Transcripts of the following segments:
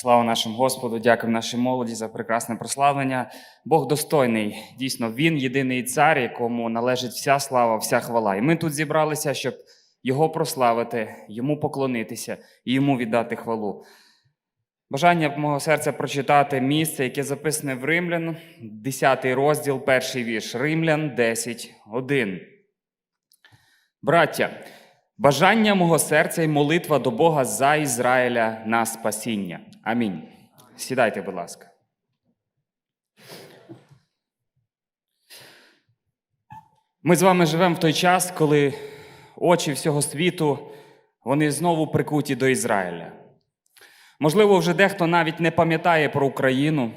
Слава нашому Господу, дякую нашій молоді за прекрасне прославлення. Бог достойний. Дійсно, Він єдиний цар, якому належить вся слава, вся хвала. І ми тут зібралися, щоб його прославити, йому поклонитися і йому віддати хвалу. Бажання мого серця прочитати місце, яке записане в Римлян, 10 розділ, перший вірш. Римлян 10, 1. Браття, бажання мого серця і молитва до Бога за Ізраїля на спасіння. Амінь. Сідайте, будь ласка. Ми з вами живемо в той час, коли очі всього світу вони знову прикуті до Ізраїля. Можливо, вже дехто навіть не пам'ятає про Україну,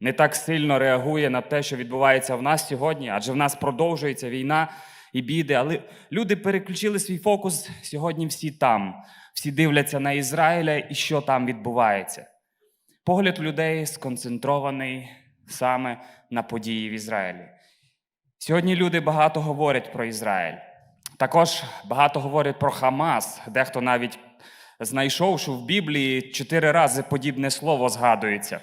не так сильно реагує на те, що відбувається в нас сьогодні, адже в нас продовжується війна і біди. Але люди переключили свій фокус сьогодні всі там, всі дивляться на Ізраїля і що там відбувається. Погляд людей сконцентрований саме на події в Ізраїлі. Сьогодні люди багато говорять про Ізраїль. Також багато говорять про Хамас, дехто навіть знайшов, що в Біблії чотири рази подібне слово згадується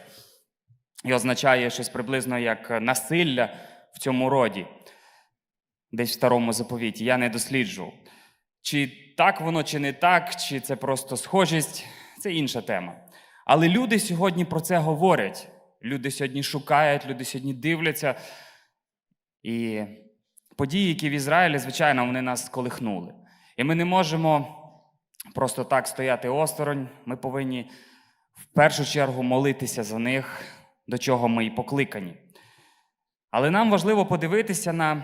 і означає щось приблизно як насилля в цьому роді, десь в старому заповіті. Я не досліджував. Чи так воно, чи не так, чи це просто схожість це інша тема. Але люди сьогодні про це говорять. Люди сьогодні шукають, люди сьогодні дивляться. І події, які в Ізраїлі, звичайно, вони нас колихнули. І ми не можемо просто так стояти осторонь. Ми повинні в першу чергу молитися за них, до чого ми і покликані. Але нам важливо подивитися на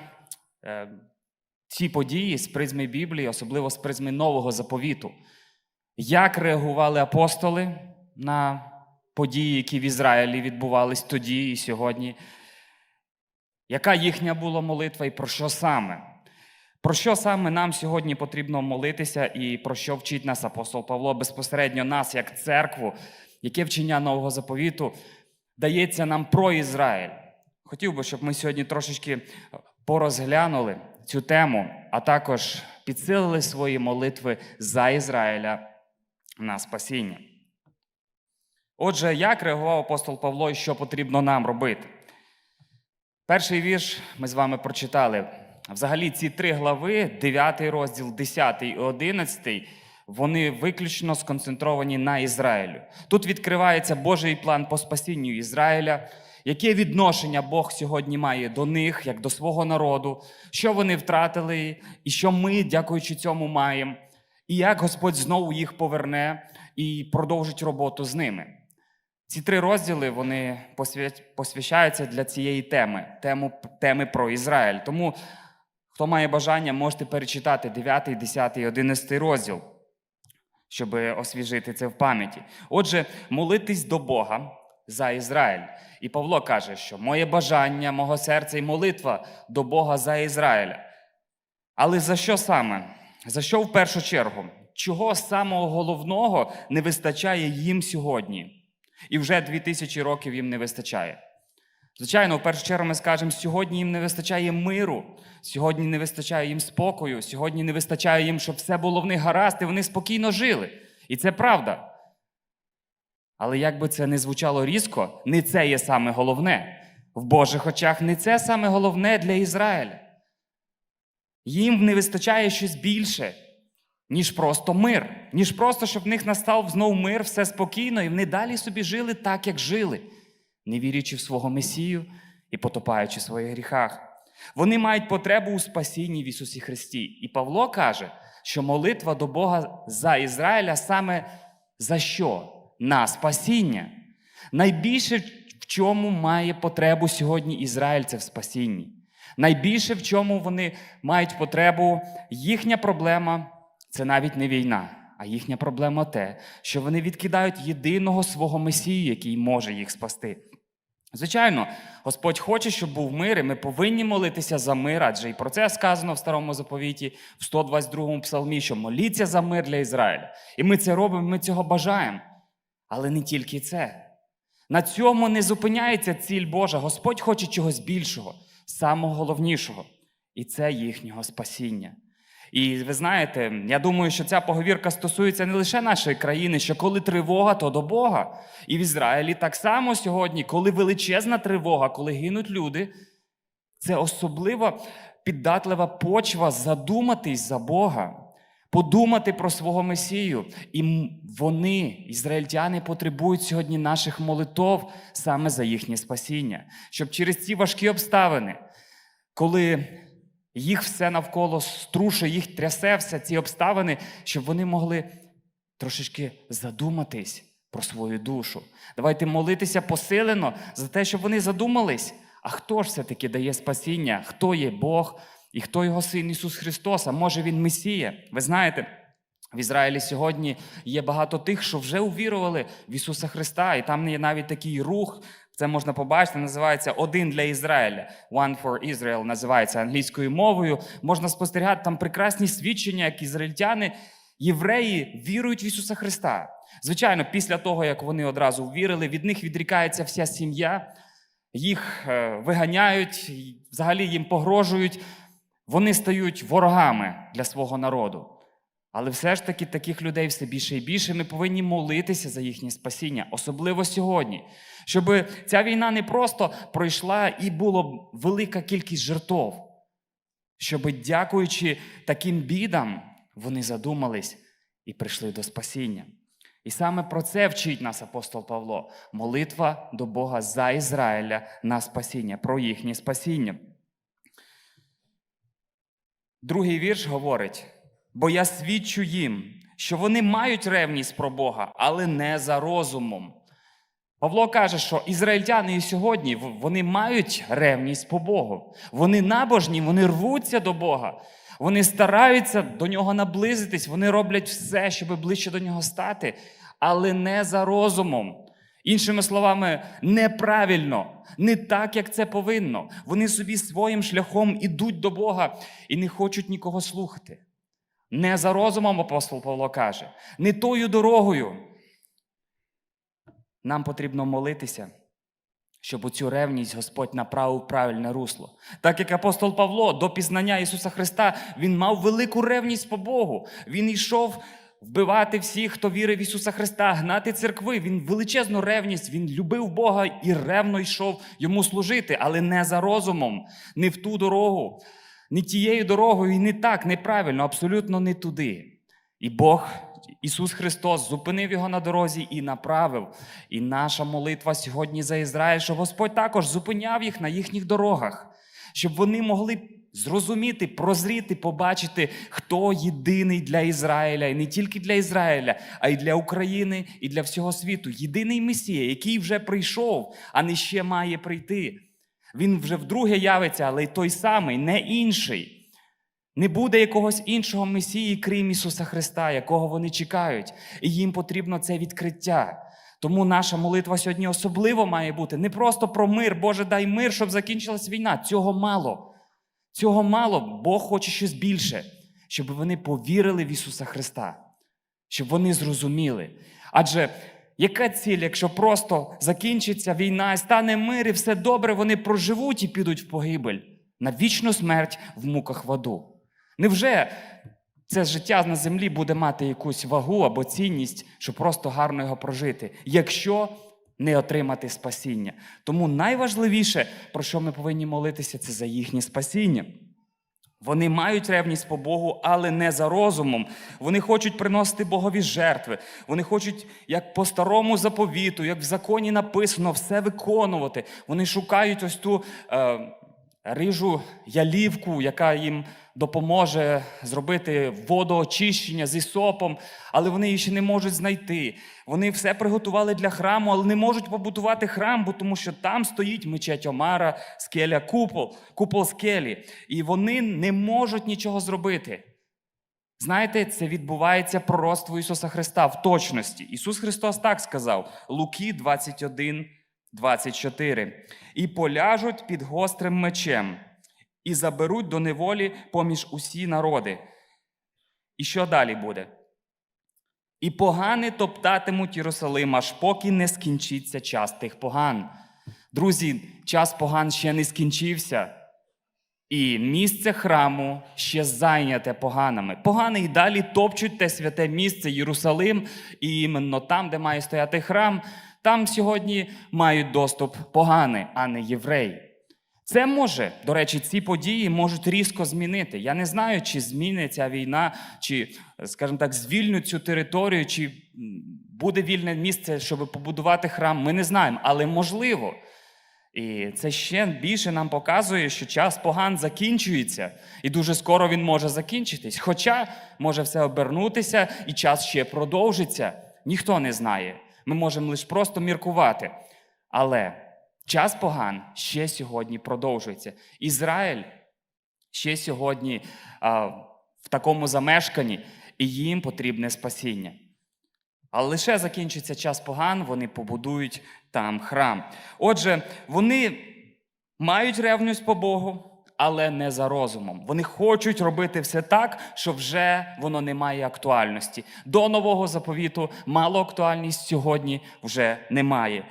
ці події з призми Біблії, особливо з призми Нового заповіту. Як реагували апостоли на події, які в Ізраїлі відбувались тоді і сьогодні? Яка їхня була молитва і про що саме? Про що саме нам сьогодні потрібно молитися, і про що вчить нас апостол Павло безпосередньо нас, як церкву, яке вчення нового заповіту дається нам про Ізраїль? Хотів би, щоб ми сьогодні трошечки порозглянули цю тему, а також підсилили свої молитви за Ізраїля на спасіння. Отже, як реагував апостол Павло і що потрібно нам робити? Перший вірш ми з вами прочитали. Взагалі, ці три глави, 9 розділ, 10 і 11, вони виключно сконцентровані на Ізраїлю. Тут відкривається Божий план по спасінню Ізраїля, яке відношення Бог сьогодні має до них, як до свого народу, що вони втратили, і що ми, дякуючи цьому, маємо, і як Господь знову їх поверне і продовжить роботу з ними. Ці три розділи вони посвящаються для цієї теми, тему, теми про Ізраїль. Тому, хто має бажання, можете перечитати 9, 10 і 11 розділ, щоб освіжити це в пам'яті. Отже, молитись до Бога за Ізраїль. І Павло каже, що моє бажання, мого серця і молитва до Бога за Ізраїля. Але за що саме? За що в першу чергу? Чого самого головного не вистачає їм сьогодні? І вже дві тисячі років їм не вистачає. Звичайно, в першу чергу ми скажемо, сьогодні їм не вистачає миру, сьогодні не вистачає їм спокою, сьогодні не вистачає їм, щоб все було в них гаразд, і вони спокійно жили. І це правда. Але як би це не звучало різко, не це є саме головне. В Божих очах не це саме головне для Ізраїля. Їм не вистачає щось більше ніж просто мир, ніж просто, щоб в них настав знов мир, все спокійно, і вони далі собі жили так, як жили, не вірячи в свого Месію і потопаючи в своїх гріхах. Вони мають потребу у спасінні в Ісусі Христі. І Павло каже, що молитва до Бога за Ізраїля саме за що? На спасіння. Найбільше в чому має потребу сьогодні Ізраїль це в спасінні. Найбільше в чому вони мають потребу, їхня проблема це навіть не війна, а їхня проблема те, що вони відкидають єдиного свого Месію, який може їх спасти. Звичайно, Господь хоче, щоб був мир, і ми повинні молитися за мир, адже і про це сказано в старому заповіті, в 122-му псалмі, що моліться за мир для Ізраїля. І ми це робимо, ми цього бажаємо. Але не тільки це. На цьому не зупиняється ціль Божа. Господь хоче чогось більшого, самого головнішого. І це їхнього спасіння. І ви знаєте, я думаю, що ця поговірка стосується не лише нашої країни, що коли тривога, то до Бога. І в Ізраїлі так само сьогодні, коли величезна тривога, коли гинуть люди, це особливо піддатлива почва задуматись за Бога, подумати про свого Месію. І вони, ізраїльтяни, потребують сьогодні наших молитов саме за їхнє спасіння, щоб через ці важкі обставини, коли їх все навколо струшує, їх трясе все ці обставини, щоб вони могли трошечки задуматись про свою душу. Давайте молитися посилено за те, щоб вони задумались. А хто ж все-таки дає спасіння? Хто є Бог і хто його син Ісус Христос? А може Він Месія? Ви знаєте, в Ізраїлі сьогодні є багато тих, що вже увірували в Ісуса Христа, і там є навіть такий рух. Це можна побачити, називається Один для Ізраїля. One for Israel називається англійською мовою. Можна спостерігати там прекрасні свідчення, як ізраїльтяни, євреї вірують в Ісуса Христа. Звичайно, після того, як вони одразу ввірили, від них відрікається вся сім'я, їх е, виганяють, взагалі їм погрожують. Вони стають ворогами для свого народу. Але все ж таки таких людей все більше і більше. Ми повинні молитися за їхнє спасіння, особливо сьогодні. Щоб ця війна не просто пройшла і було велика кількість жертв. Щоб, дякуючи таким бідам, вони задумались і прийшли до спасіння. І саме про це вчить нас апостол Павло: молитва до Бога за Ізраїля на спасіння, про їхнє спасіння. Другий вірш говорить: бо я свідчу їм, що вони мають ревність про Бога, але не за розумом. Павло каже, що ізраїльтяни і сьогодні вони мають ревність по Богу. Вони набожні, вони рвуться до Бога. Вони стараються до нього наблизитись, вони роблять все, щоб ближче до нього стати, але не за розумом. Іншими словами, неправильно, не так, як це повинно. Вони собі своїм шляхом ідуть до Бога і не хочуть нікого слухати. Не за розумом, апостол Павло каже, не тою дорогою. Нам потрібно молитися, щоб цю ревність Господь направив правильне русло. Так як апостол Павло до пізнання Ісуса Христа, він мав велику ревність по Богу. Він йшов вбивати всіх, хто вірив в Ісуса Христа, гнати церкви. Він величезну ревність, він любив Бога і ревно йшов йому служити, але не за розумом, не в ту дорогу, не тією дорогою і не так, неправильно, абсолютно не туди. І Бог, Ісус Христос, зупинив його на дорозі і направив. І наша молитва сьогодні за Ізраїль, щоб Господь також зупиняв їх на їхніх дорогах, щоб вони могли зрозуміти, прозріти, побачити, хто єдиний для Ізраїля, і не тільки для Ізраїля, а й для України і для всього світу. Єдиний Месія, який вже прийшов, а не ще має прийти. Він вже вдруге явиться, але й той самий, не інший. Не буде якогось іншого Месії, крім Ісуса Христа, якого вони чекають. І їм потрібно це відкриття. Тому наша молитва сьогодні особливо має бути не просто про мир, Боже, дай мир, щоб закінчилась війна. Цього мало. Цього мало. Бог хоче щось більше, щоб вони повірили в Ісуса Христа, щоб вони зрозуміли. Адже яка ціль, якщо просто закінчиться війна стане мир, і все добре, вони проживуть і підуть в погибель на вічну смерть в муках в аду? Невже це життя на землі буде мати якусь вагу або цінність, щоб просто гарно його прожити, якщо не отримати спасіння? Тому найважливіше, про що ми повинні молитися, це за їхнє спасіння. Вони мають ревність по Богу, але не за розумом. Вони хочуть приносити Богові жертви. Вони хочуть, як по старому заповіту, як в законі написано, все виконувати. Вони шукають ось ту е, рижу ялівку, яка їм допоможе зробити водоочищення з ісопом, але вони її ще не можуть знайти. Вони все приготували для храму, але не можуть побудувати храм, бо тому що там стоїть мечеть Омара, скеля купол, купол скелі. І вони не можуть нічого зробити. Знаєте, це відбувається пророцтво Ісуса Христа в точності. Ісус Христос так сказав: Луки 21, 24. І поляжуть під гострим мечем, і заберуть до неволі поміж усі народи. І що далі буде? І погани топтатимуть Єрусалим, аж поки не скінчиться час тих поган. Друзі, час поган ще не скінчився. І місце храму ще зайняте поганами. Погани й далі топчуть те святе місце Єрусалим, і іменно там, де має стояти храм, там сьогодні мають доступ погани, а не євреї. Це може, до речі, ці події можуть різко змінити. Я не знаю, чи зміниться війна, чи, скажімо так, звільнять цю територію, чи буде вільне місце, щоб побудувати храм. Ми не знаємо, але можливо. І це ще більше нам показує, що час поган закінчується, і дуже скоро він може закінчитись. Хоча може все обернутися, і час ще продовжиться. Ніхто не знає. Ми можемо лише просто міркувати. Але час поган ще сьогодні продовжується. Ізраїль ще сьогодні а, в такому замешканні, і їм потрібне спасіння. Але лише закінчиться час поган, вони побудують там храм. Отже, вони мають ревність по Богу, але не за розумом. Вони хочуть робити все так, що вже воно не має актуальності. До нового заповіту мало актуальність сьогодні вже немає.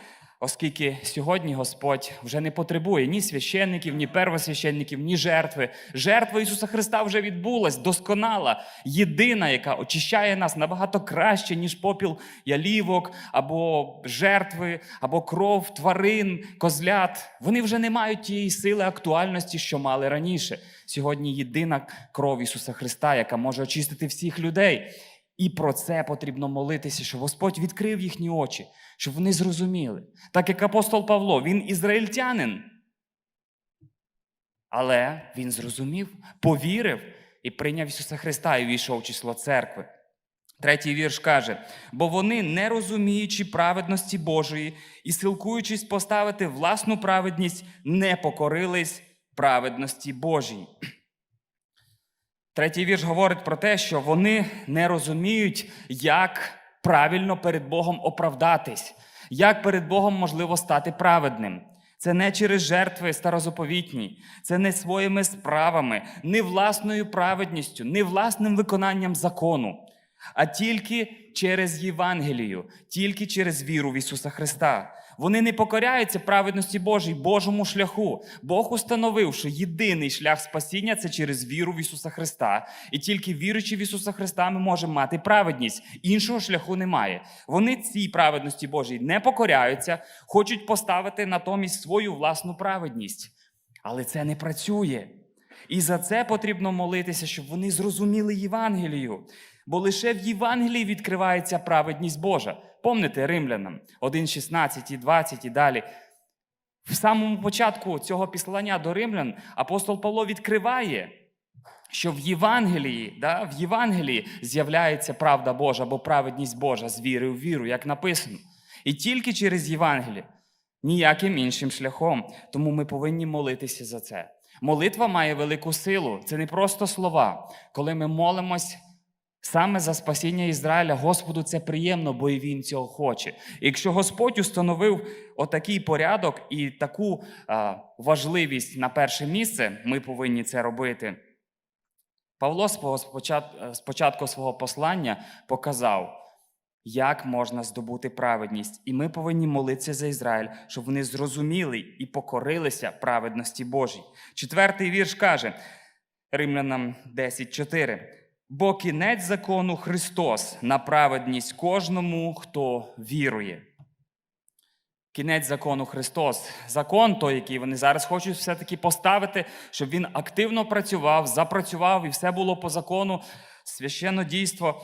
Оскільки сьогодні Господь вже не потребує ні священників, ні первосвященників, ні жертви. Жертва Ісуса Христа вже відбулась, досконала, єдина, яка очищає нас набагато краще, ніж попіл ялівок, або жертви, або кров тварин, козлят. Вони вже не мають тієї сили актуальності, що мали раніше. Сьогодні єдина кров Ісуса Христа, яка може очистити всіх людей. І про це потрібно молитися, щоб Господь відкрив їхні очі, щоб вони зрозуміли. Так як апостол Павло, він ізраїльтянин. Але він зрозумів, повірив і прийняв Ісуса Христа і війшов в число церкви. Третій вірш каже: бо вони, не розуміючи праведності Божої і силкуючись поставити власну праведність, не покорились праведності Божій. Третій вірш говорить про те, що вони не розуміють, як правильно перед Богом оправдатись, як перед Богом можливо стати праведним. Це не через жертви старозаповітні, це не своїми справами, не власною праведністю, не власним виконанням закону, а тільки через Євангелію, тільки через віру в Ісуса Христа. Вони не покоряються праведності Божій, Божому шляху. Бог установив, що єдиний шлях спасіння це через віру в Ісуса Христа. І тільки віруючи в Ісуса Христа, ми можемо мати праведність. Іншого шляху немає. Вони цій праведності Божій не покоряються, хочуть поставити натомість свою власну праведність. Але це не працює. І за це потрібно молитися, щоб вони зрозуміли Євангелію. Бо лише в Євангелії відкривається праведність Божа. Помните римлянам 1,16 і 20 і далі. В самому початку цього післання до римлян апостол Павло відкриває, що в Євангелії, да, в Євангелії з'являється правда Божа або праведність Божа з віри в віру, як написано. І тільки через Євангеліє, ніяким іншим шляхом. Тому ми повинні молитися за це. Молитва має велику силу. Це не просто слова. Коли ми молимось саме за спасіння Ізраїля, Господу це приємно, бо і Він цього хоче. Якщо Господь установив отакий порядок і таку а, важливість на перше місце, ми повинні це робити. Павло спочатку свого послання показав, як можна здобути праведність. І ми повинні молитися за Ізраїль, щоб вони зрозуміли і покорилися праведності Божій. Четвертий вірш каже Римлянам 10.4. Бо кінець закону Христос на праведність кожному, хто вірує. Кінець закону Христос. Закон той, який вони зараз хочуть все-таки поставити, щоб він активно працював, запрацював і все було по закону, священне дійство.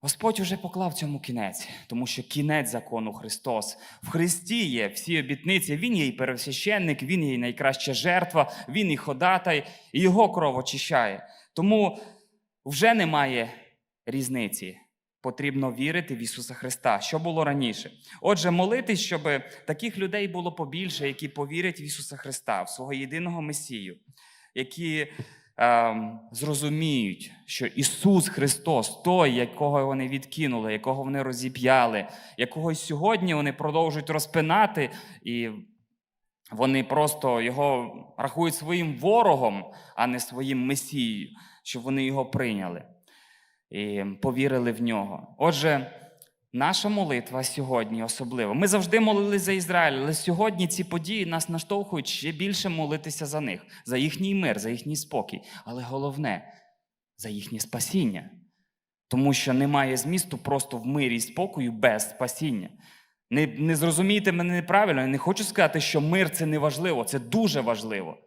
Господь уже поклав цьому кінець, тому що кінець закону Христос. В Христі є всі обітниці. Він є і первосвященник, Він є і найкраща жертва, Він і ходатай, і Його кров очищає. Тому вже немає різниці. Потрібно вірити в Ісуса Христа, що було раніше. Отже, молитись, щоб таких людей було побільше, які повірять в Ісуса Христа, в свого єдиного Месію, які ем, зрозуміють, що Ісус Христос, той, якого вони відкинули, якого вони розіп'яли, якого сьогодні вони продовжують розпинати, і вони просто його рахують своїм ворогом, а не своїм Месією, щоб вони його прийняли і повірили в нього. Отже, Наша молитва сьогодні особлива. Ми завжди молились за Ізраїль, але сьогодні ці події нас наштовхують ще більше молитися за них, за їхній мир, за їхній спокій. Але головне за їхнє спасіння. Тому що немає змісту просто в мирі і спокою без спасіння. Не, не зрозумійте мене неправильно, я не хочу сказати, що мир це не важливо, це дуже важливо.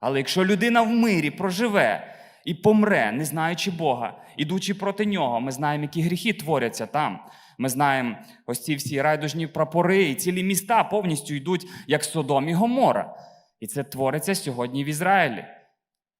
Але якщо людина в мирі проживе і помре, не знаючи Бога, ідучи проти нього, ми знаємо, які гріхи творяться там. Ми знаємо ось ці всі райдужні прапори, і цілі міста повністю йдуть як Содом і Гомора. І це твориться сьогодні в Ізраїлі.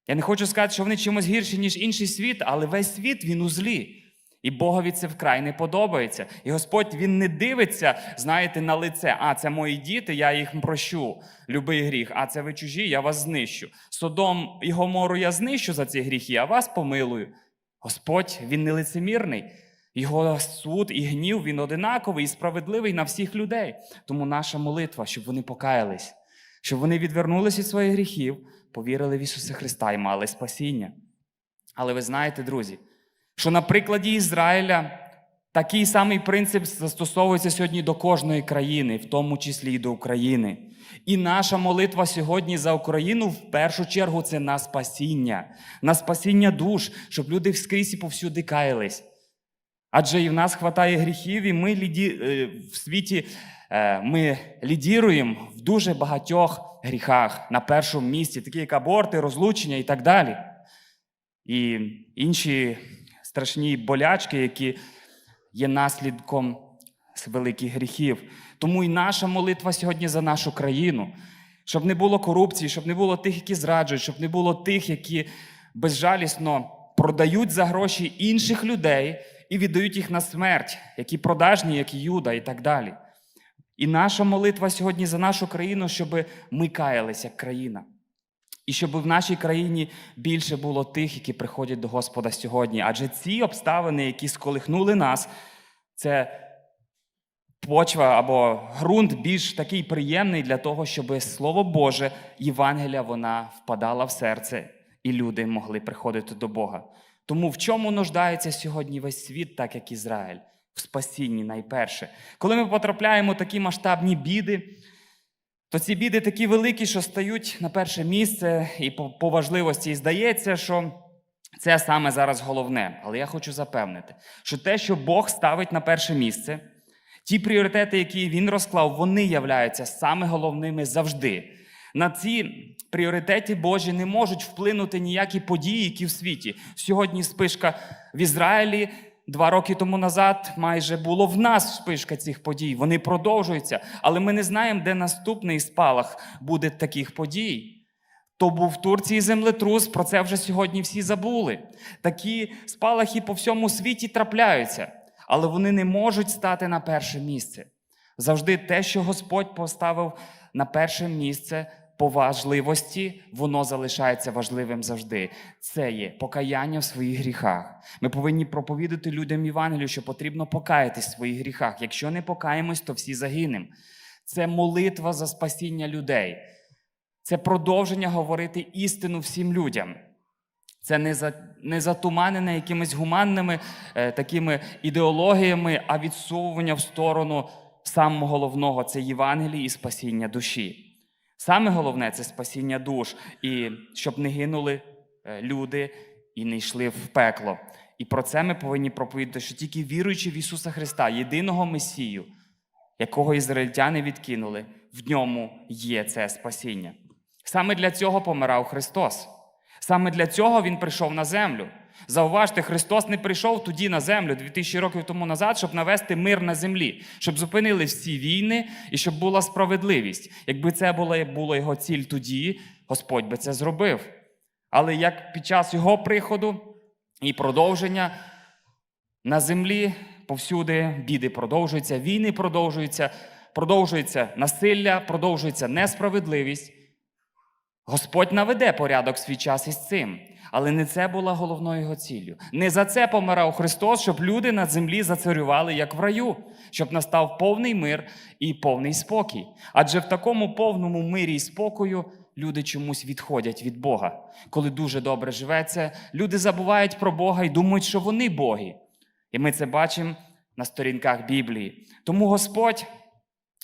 Я не хочу сказати, що вони чимось гірші, ніж інший світ, але весь світ він у злі. І Богові це вкрай не подобається. І Господь він не дивиться, знаєте, на лице. А, це мої діти, я їх прощу. Любий гріх. А це ви чужі, я вас знищу. Содом і Гомору я знищу за ці гріхи, а вас помилую. Господь він не лицемірний. Його суд і гнів він одинаковий і справедливий на всіх людей. Тому наша молитва, щоб вони покаялись, щоб вони відвернулися від своїх гріхів, повірили в Ісуса Христа і мали спасіння. Але ви знаєте, друзі, що на прикладі Ізраїля такий самий принцип застосовується сьогодні до кожної країни, в тому числі і до України. І наша молитва сьогодні за Україну в першу чергу це на спасіння, на спасіння душ, щоб люди скрізь і повсюди каялись. Адже і в нас хватає гріхів, і ми ліді... е, в світі е, ми лідіруємо в дуже багатьох гріхах на першому місці, такі як аборти, розлучення і так далі. І інші страшні болячки, які є наслідком великих гріхів. Тому і наша молитва сьогодні за нашу країну, щоб не було корупції, щоб не було тих, які зраджують, щоб не було тих, які безжалісно продають за гроші інших людей і віддають їх на смерть, які продажні, як Юда, і так далі. І наша молитва сьогодні за нашу країну, щоб ми каялися як країна. І щоб в нашій країні більше було тих, які приходять до Господа сьогодні. Адже ці обставини, які сколихнули нас, це почва або ґрунт більш такий приємний для того, щоб Слово Боже, Євангелія, вона впадала в серце, і люди могли приходити до Бога. Тому в чому нуждається сьогодні весь світ, так як Ізраїль? В спасінні найперше. Коли ми потрапляємо в такі масштабні біди, то ці біди такі великі, що стають на перше місце, і по, по важливості і здається, що це саме зараз головне. Але я хочу запевнити, що те, що Бог ставить на перше місце, ті пріоритети, які він розклав, вони являються саме головними завжди. На ці пріоритети Божі не можуть вплинути ніякі події, які в світі. Сьогодні спишка в Ізраїлі. Два роки тому назад майже було в нас спишка цих подій. Вони продовжуються, але ми не знаємо, де наступний спалах буде таких подій. То був в Турції землетрус, про це вже сьогодні всі забули. Такі спалахи по всьому світі трапляються, але вони не можуть стати на перше місце. Завжди те, що Господь поставив на перше місце по важливості, воно залишається важливим завжди. Це є покаяння в своїх гріхах. Ми повинні проповідати людям Євангелію, що потрібно покаятись в своїх гріхах. Якщо не покаємось, то всі загинемо. Це молитва за спасіння людей. Це продовження говорити істину всім людям. Це не, за, не затуманене якимись гуманними е, такими ідеологіями, а відсовування в сторону самого головного це Євангелії і спасіння душі. Саме головне це спасіння душ, і щоб не гинули е, люди і не йшли в пекло. І про це ми повинні проповідати, що тільки віруючи в Ісуса Христа, єдиного Месію, якого ізраїльтяни відкинули, в ньому є це спасіння. Саме для цього помирав Христос. Саме для цього Він прийшов на землю. Зауважте, Христос не прийшов тоді на землю 2000 років тому назад, щоб навести мир на землі, щоб зупинили всі війни і щоб була справедливість. Якби це була була його ціль тоді, Господь би це зробив. Але як під час його приходу і продовження на землі повсюди біди продовжуються, війни продовжуються, продовжується насилля, продовжується несправедливість. Господь наведе порядок свій час із цим, але не це була головною його ціллю. Не за це помирав Христос, щоб люди на землі зацарювали, як в раю, щоб настав повний мир і повний спокій. Адже в такому повному мирі і спокою люди чомусь відходять від Бога. Коли дуже добре живеться, люди забувають про Бога і думають, що вони боги. І ми це бачимо на сторінках Біблії. Тому Господь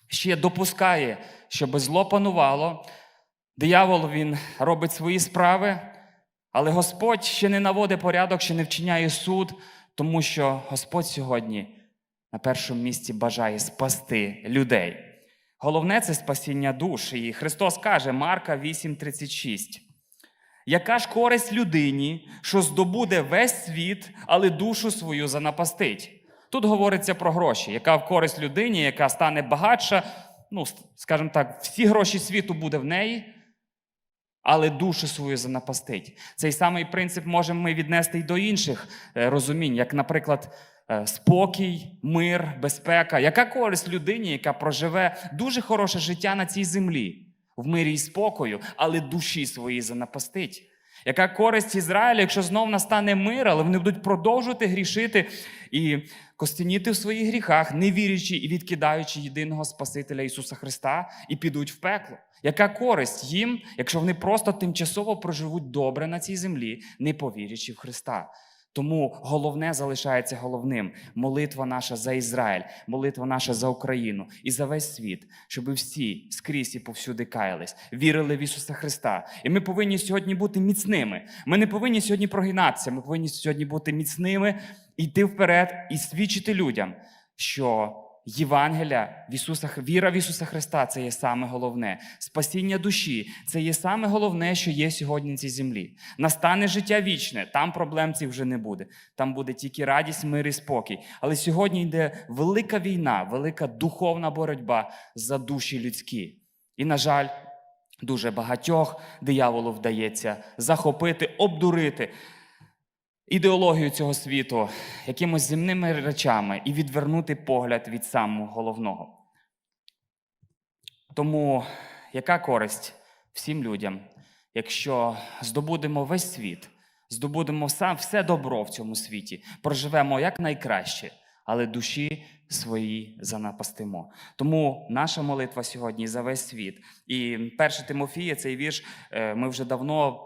ще допускає, щоб зло панувало. Диявол він робить свої справи, але Господь ще не наводить порядок, ще не вчиняє суд, тому що Господь сьогодні на першому місці бажає спасти людей. Головне це спасіння душ. І Христос каже, Марка 8:36. Яка ж користь людині, що здобуде весь світ, але душу свою занапастить? Тут говориться про гроші, яка в користь людині, яка стане багатша, ну, скажімо так, всі гроші світу буде в неї, але душу свою занапастить. Цей самий принцип можемо ми віднести й до інших е, розумінь, як, наприклад, е, спокій, мир, безпека. Яка користь людині, яка проживе дуже хороше життя на цій землі, в мирі і спокою, але душі свої занапастить? Яка користь Ізраїлю, якщо знов настане мир, але вони будуть продовжувати грішити і костеніти в своїх гріхах, не вірячи і відкидаючи єдиного Спасителя Ісуса Христа, і підуть в пекло? Яка користь їм, якщо вони просто тимчасово проживуть добре на цій землі, не повірячи в Христа? Тому головне залишається головним молитва наша за Ізраїль, молитва наша за Україну і за весь світ, щоб всі скрізь і повсюди каялись, вірили в Ісуса Христа. І ми повинні сьогодні бути міцними. Ми не повинні сьогодні прогинатися. Ми повинні сьогодні бути міцними, йти вперед і свідчити людям, що Євангелія в Ісуса, віра в Ісуса Христа це є саме головне. Спасіння душі це є саме головне, що є сьогодні на цій землі. Настане життя вічне, там проблем цих вже не буде. Там буде тільки радість, мир і спокій. Але сьогодні йде велика війна, велика духовна боротьба за душі людські. І, на жаль, дуже багатьох дияволу вдається захопити, обдурити ідеологію цього світу якимось земними речами і відвернути погляд від самого головного. Тому яка користь всім людям, якщо здобудемо весь світ, здобудемо все добро в цьому світі, проживемо якнайкраще, але душі свої занапастимо. Тому наша молитва сьогодні за весь світ. І 1 Тимофія, цей вірш, е, ми вже давно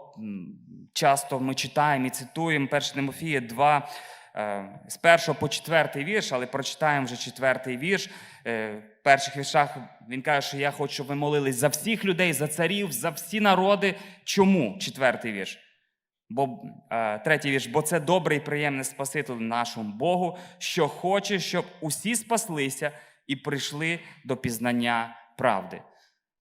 часто ми читаємо і цитуємо 1 Тимофія 2, е, з першого по четвертий вірш, але прочитаємо вже четвертий вірш. Е, В перших віршах він каже, що я хочу, щоб ви молились за всіх людей, за царів, за всі народи. Чому? Четвертий вірш. Бо е, третій вірш, бо це добре і приємне Спаситель нашому Богу, що хоче, щоб усі спаслися і прийшли до пізнання правди.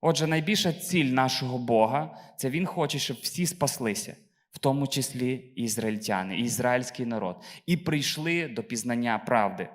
Отже, найбільша ціль нашого Бога це Він хоче, щоб всі спаслися, в тому числі і ізраїльтяни, і ізраїльський народ, і прийшли до пізнання правди.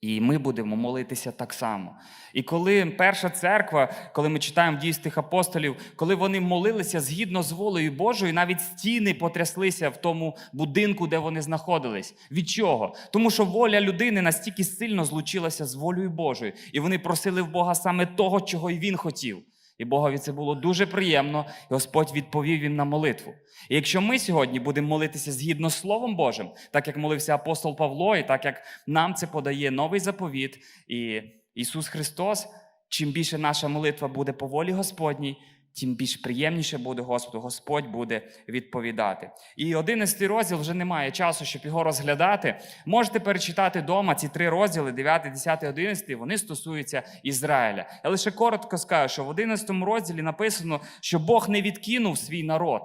І ми будемо молитися так само. І коли перша церква, коли ми читаємо дії тих апостолів, коли вони молилися згідно з волею Божою, навіть стіни потряслися в тому будинку, де вони знаходились. Від чого? Тому що воля людини настільки сильно злучилася з волею Божою, і вони просили в Бога саме того, чого й він хотів. І Богові це було дуже приємно, і Господь відповів їм на молитву. І якщо ми сьогодні будемо молитися згідно з Словом Божим, так як молився апостол Павло, і так як нам це подає новий заповіт, і Ісус Христос, чим більше наша молитва буде по волі Господній, тим більш приємніше буде Господу, Господь буде відповідати. І 11 розділ вже немає часу, щоб його розглядати. Можете перечитати вдома ці три розділи, 9, 10, 11, вони стосуються Ізраїля. Я лише коротко скажу, що в 11 розділі написано, що Бог не відкинув свій народ.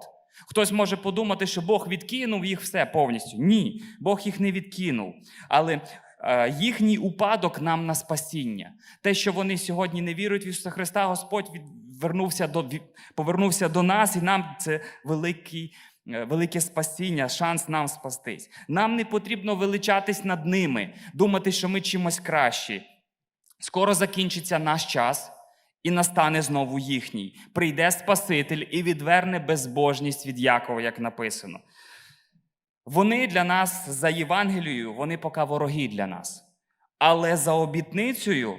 Хтось може подумати, що Бог відкинув їх все повністю. Ні, Бог їх не відкинув. Але е, їхній упадок нам на спасіння. Те, що вони сьогодні не вірують в Ісуса Христа, Господь відвернувся до, повернувся до нас, і нам це великий. е, Велике спасіння, шанс нам спастись. Нам не потрібно величатись над ними, думати, що ми чимось кращі. Скоро закінчиться наш час, і настане знову їхній. Прийде Спаситель і відверне безбожність від Якова, як написано. Вони для нас за Євангелією, вони поки вороги для нас. Але за обітницею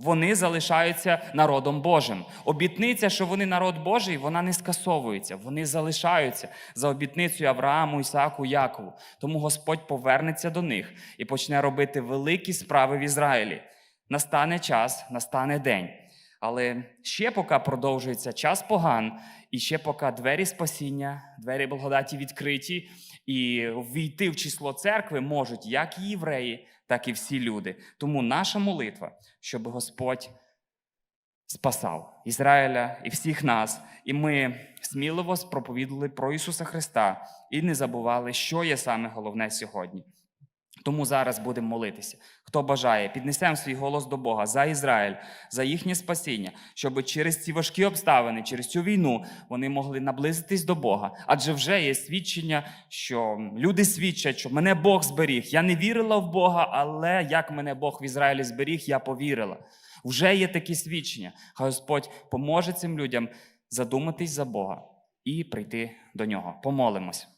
вони залишаються народом Божим. Обітниця, що вони народ Божий, вона не скасовується. Вони залишаються за обітницею Аврааму, Ісааку, Якову. Тому Господь повернеться до них і почне робити великі справи в Ізраїлі. Настане час, настане день. Але ще поки продовжується час поган, і ще поки двері спасіння, двері благодаті відкриті, І ввійти в число церкви можуть як і євреї, так і всі люди. Тому наша молитва, щоб Господь спасав Ізраїля і всіх нас, і ми сміливо проповідували про Ісуса Христа і не забували, що є саме головне сьогодні. Тому зараз будемо молитися. Хто бажає, піднесемо свій голос до Бога за Ізраїль, за їхнє спасіння, щоб через ці важкі обставини, через цю війну вони могли наблизитись до Бога. Адже вже є свідчення, що люди свідчать, що мене Бог зберіг. Я не вірила в Бога, але як мене Бог в Ізраїлі зберіг, я повірила. Вже є такі свідчення. Хай Господь поможе цим людям задуматись за Бога і прийти до нього. Помолимось.